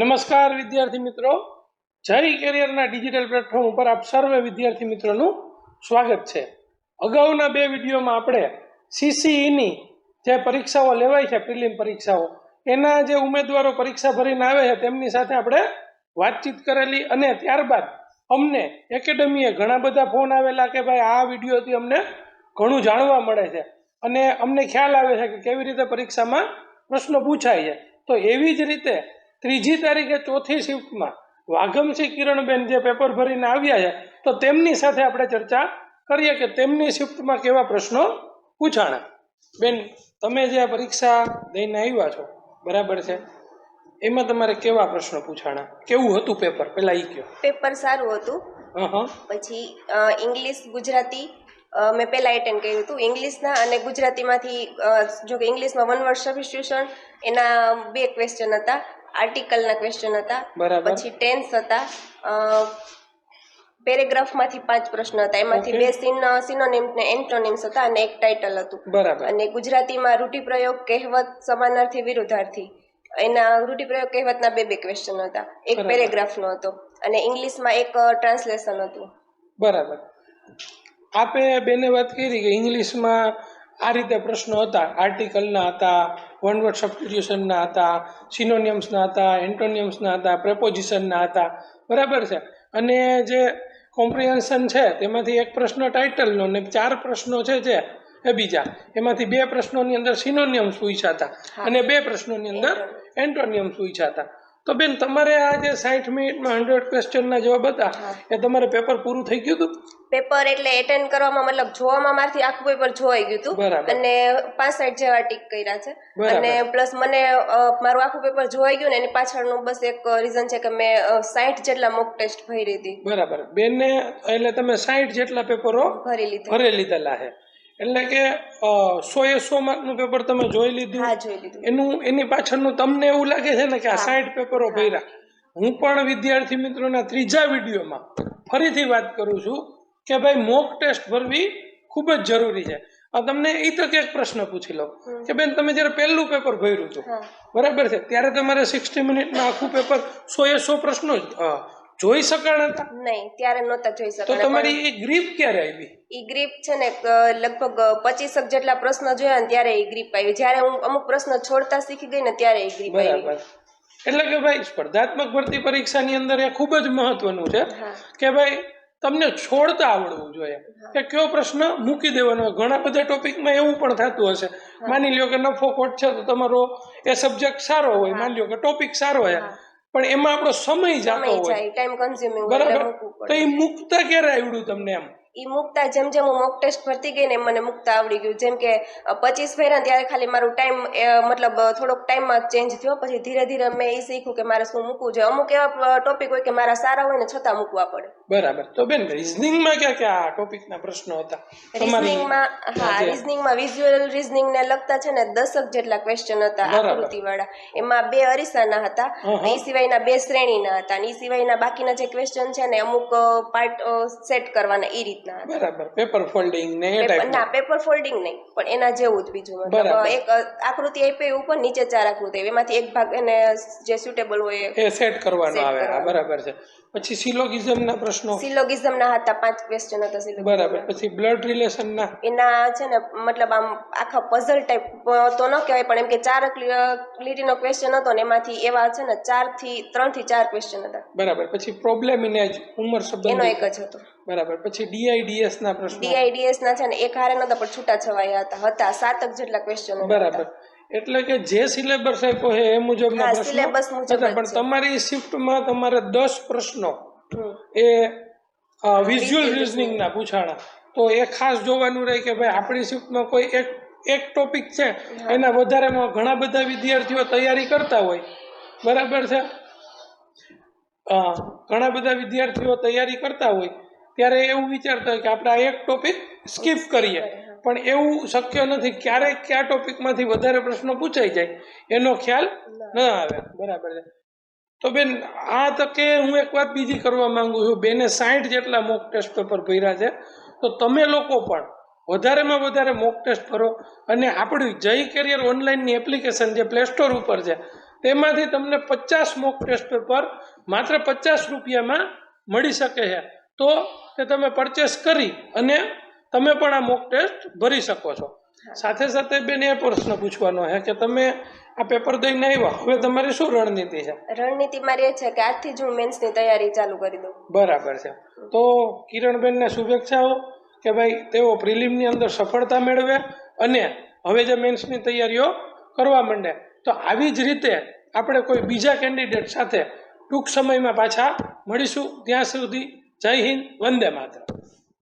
નમસ્કાર વિદ્યાર્થી મિત્રો. જય કેરિયરના ડિજિટલ પ્લેટફોર્મ ઉપર આપ સર્વે વિદ્યાર્થી મિત્રોનું સ્વાગત છે. અગાઉના બે વિડીયોમાં આપણે સીસીઈની જે પરીક્ષાઓ લેવાય છે, પ્રિલિમ પરીક્ષાઓ, એના જે ઉમેદવારો પરીક્ષા ભરીને આવે છે, તેમની સાથે આપણે વાતચીત કરેલી અને ત્યારબાદ અમને એકેડમીએ ઘણા બધા ફોન આવેલા કે ભાઈ આ વિડીયોથી અમને ઘણું જાણવા મળે છે. અને અમને ખ્યાલ આવે છે કે કેવી રીતે પરીક્ષામાં પ્રશ્નો પૂછાય છે. તો એવી જ રીતે ત્રીજી તારીખે ચોથી શિફ્ટમાં વાઘમસિંહ કિરણબેન જે પેપર ભરીને આવ્યા છે તો તેમની સાથે આપણે ચર્ચા કરીએ કે તેમની શિફ્ટમાં કેવા પ્રશ્નો પૂછાણા. બેન તમે જે પરીક્ષા દઈને આવ્યા છો બરાબર છે? એમાં તમારે કેવા પ્રશ્નો પૂછાણા? કેવું હતું પેપર? પેલા ઈ કયો. પેપર સારું હતું. પછી ઇંગ્લિશ ગુજરાતી મેં પહેલાં એટેન્ડ કર્યું હતું. ઇંગ્લિશના અને ગુજરાતીમાંથી જો કે ઇંગ્લિશમાં વન વર્ડ સબસ્ટિટ્યુશન એના બે ક્વેશ્ચન હતા. આર્ટિકલના ક્વેશ્ચન હતા. પછી ટેન્સ હતા. પેરેગ્રાફમાંથી પાંચ પ્રશ્ન હતા. એમાંથી બે સિન સિનોનિમ્સ ને એન્ટોનિમ્સ હતા અને એક ટાઇટલ હતું. બરાબર. અને ગુજરાતીમાં રૂઢિપ્રયોગ કહેવત સમાનાર્થી વિરુદ્ધાર્થી. એના રૂઢિપ્રયોગ કહેવતના બે બે ક્વેશ્ચન હતા. એક પેરેગ્રાફ પેરેગ્રાફનો હતો. અને ઇંગ્લિશમાં એક ટ્રાન્સલેશન હતું. બરાબર. આપે બેને વાત કરી કે ઇંગ્લિશમાં આ રીતે પ્રશ્નો હતા. આર્ટિકલના હતા વન વર્ડ સબસ્ટિટ્યુશનના હતા સિનોનિયમ્સના હતા એન્ટોનિયમ્સના હતા પ્રેપોઝિશનના હતા. બરાબર છે? અને જે કોમ્પ્રિહેન્શન છે તેમાંથી એક પ્રશ્ન ટાઇટલનો ને ચાર પ્રશ્નો છે જે એ બીજા. એમાંથી બે પ્રશ્નોની અંદર સિનોનિયમ્સ પૂછ્યા હતા. અને બે પ્રશ્નોની અંદર એન્ટોનિયમ્સ પૂછ્યા હતા. તો બેન તમારે આ જે સાઠ મિનિટમાં હંડ્રેડ ક્વેશ્ચનના જવાબ હતા એ તમારે પેપર પૂરું થઈ ગયું હતું? પેપર એટલે એટેન્ડ કરવામાં મતલબ જોવામાં મારથી આખું પેપર જોવાઈ ગયું હતું. અને અને પાસઠ જેવા ટીક કર્યા છે. અને પ્લસ મને મારું આખું પેપર જોવાઈ ગયું ને એની પાછળનું બસ એક રીઝન છે કે મેં સાઠ જેટલા મોક ટેસ્ટ ભરી હતી. બરાબર. બેનને એટલે તમે સાઠ જેટલા પેપરો ભરી લીધા. ભરી લીધેલા છે. એટલે કે સો એ સો માર્કનું પેપર તમે જોઈ લીધું. એનું એની પાછળનું તમને એવું લાગે છે ને કે આ સાઈઠ પેપરો ભર્યા. હું પણ વિદ્યાર્થી મિત્રોના ત્રીજા વિડીયોમાં ફરીથી વાત કરું છું કે ભાઈ મોક ટેસ્ટ ભરવી ખૂબ જ જરૂરી છે. આ તમને એ તો ક્યાંક પ્રશ્ન પૂછી લો. કે બેન તમે જ્યારે પહેલું પેપર ભર્યું હતું બરાબર છે ત્યારે તમારે સિક્સટી મિનિટમાં આખું પેપર સો એ સો પ્રશ્નો જ, જોઈ શકાણા હતા? નહીં ત્યારે નહોતા જોઈ તો તમારી એ ગ્રીપ ક્યારે આવી? ઈ ગ્રીપ છે ને લગભગ પચીસક જેટલા પ્રશ્ન જોયા ને ત્યારે એ ગ્રીપ આવી. જ્યારે હું અમુક પ્રશ્ન છોડતા શીખી ગઈ ને ત્યારે એ ગ્રીપ આવી. એટલે કે ભાઈ સ્પર્ધાત્મક ભરતી પરીક્ષાની અંદર એ ખૂબ જ મહત્વનું છે કે ભાઈ તમને છોડતા આવડવું જોઈએ. કે કયો પ્રશ્ન મૂકી દેવાનો? ઘણા બધા ટોપિકમાં એવું પણ થતું હશે. માની લ્યો કે નફો ખોટ છે તો તમારો એ સબ્જેક્ટ સારો હોય. માની લ્યો કે ટોપિક સારો છે પણ એમાં આપણો સમય જતો હોય. ટાઈમ કન્ઝ્યુમિંગ બરાબર? તો એ મુક્ત ક્યારે આવડ્યું તમને એમ? ઈ મૂકતા જેમ જેમ હું મોક ટેસ્ટ ભરતી ગઈ ને એમ મને મૂકતા આવડી ગયું. જેમ કે પચીસ ફેરા ત્યારે ખાલી મારું ટાઈમ મતલબ થોડોક ટાઈમમાં ચેન્જ થયો. પછી ધીરે ધીરે મેં એ શીખ્યું કે મારે શું મૂકવું જોઈએ. અમુક એવા ટોપિક હોય કે મારા સારા હોય ને છતાં મૂકવા પડે. બરાબર. તો બેન રિઝનિંગમાં ક્યાં ક્યાં ટોપિકના પ્રશ્નો હતા? રીઝનિંગમાં હા રીઝનિંગમાં વિઝ્યુઅલ રિઝનિંગ ને લગતા છે ને દસક જેટલા ક્વેશ્ચન હતા. આકૃતિવાળા એમાં બે અરીસાના હતા. એ સિવાયના બે શ્રેણીના હતા. અને એ સિવાયના બાકીના જે ક્વેશ્ચન છે ને અમુક પાર્ટ સેટ કરવાના એ રીતના. હતા બરાબર પેપર ફોલ્ડિંગ ને ના પેપર ફોલ્ડિંગ નહીં પણ એના જેવું જ બીજું મતલબ એક આકૃતિ આપી ઉપર નીચે ચાર આકૃતિ એમાંથી એક ભાગ એને જે સુટેબલ હોય એ સેટ કરવાનો આવે બરાબર છે. પછી સિલોગિઝમના પ્રશ્નો? સિલોગિઝમના હતા પાંચ ક્વેશ્ચન હતા સિલોગિઝમ બરાબર પછી બ્લડ રિલેશનના એના છે ને મતલબ આમ આખા પઝલ ટાઈપ તો ન કહેવાય પણ એમ કે ચાર લીટીનો ક્વેશ્ચન હતો ને એમાંથી એવા છે ને ચારથી ત્રણથી ચાર ક્વેશ્ચન હતા. બરાબર પછી પ્રોબ્લેમ ઇન એજ ઉંમર એનો એક જ હતો. બરાબર. પછી ડીઆઈડીએસ ના પ્રશ્નો. ડીઆઈડીએસ ના છે ને એક હારે નતા પણ છૂટા છવાયા હતા હતા સાતક જેટલા ક્વેશ્ચન બરાબર. એટલે કે જે સિલેબસ આપ્યો છે એ મુજબના પ્રશ્નો. સિલેબસ મુજબ પણ. તમારી શિફ્ટમાં તમારે દસ પ્રશ્નો. એ વિઝ્યુઅલ રિઝનિંગના પૂછાણા. તો એ ખાસ જોવાનું રહે કે ભાઈ આપણી શિફ્ટમાં કોઈ એક એક ટોપિક છે એના વધારેમાં ઘણા બધા વિદ્યાર્થીઓ તૈયારી કરતા હોય. બરાબર છે? ઘણા બધા વિદ્યાર્થીઓ તૈયારી કરતા હોય. ત્યારે એવું વિચારતા હોય કે આપણે આ એક ટોપિક સ્કીપ કરીએ. પણ એવું શક્ય નથી. ક્યારેક કયા ટોપિકમાંથી વધારે પ્રશ્નો પૂછાઈ જાય એનો ખ્યાલ ન આવે. બરાબર છે. તો બેન આ તકે હું એક વાત બીજી કરવા માંગુ છું. બેને સાઠ જેટલા મોક ટેસ્ટ પેપર ભર્યા છે. તો તમે લોકો પણ વધારેમાં વધારે મોક ટેસ્ટ ભરો અને આપણી જય કેરિયર ઓનલાઈનની એપ્લિકેશન જે પ્લે સ્ટોર ઉપર છે તેમાંથી તમને પચાસ મોક ટેસ્ટ પેપર માત્ર પચાસ રૂપિયામાં મળી શકે છે. તો તે તમે પરચેસ કરી અને તમે પણ આ મોક ટેસ્ટ ભરી શકો છો. સાથે સાથે બેન એ પ્રશ્ન પૂછવાનો છે કે તમે આ પેપર દઈને આવ્યા હવે તમારી શું રણનીતિ છે? રણનીતિ મારી એ છે કે આજથી જ હું મેન્સની તૈયારી ચાલુ કરી દઉં. બરાબર છે. તો કિરણબેનને શુભેચ્છાઓ કે ભાઈ તેઓ પ્રિલિમની અંદર સફળતા મેળવે અને હવે જે મેન્સની તૈયારીઓ કરવા માંડે. તો આવી જ રીતે આપણે કોઈ બીજા કેન્ડિડેટ સાથે ટૂંક સમયમાં પાછા મળીશું. ત્યાં સુધી જય હિન્દ વંદે માતરમ.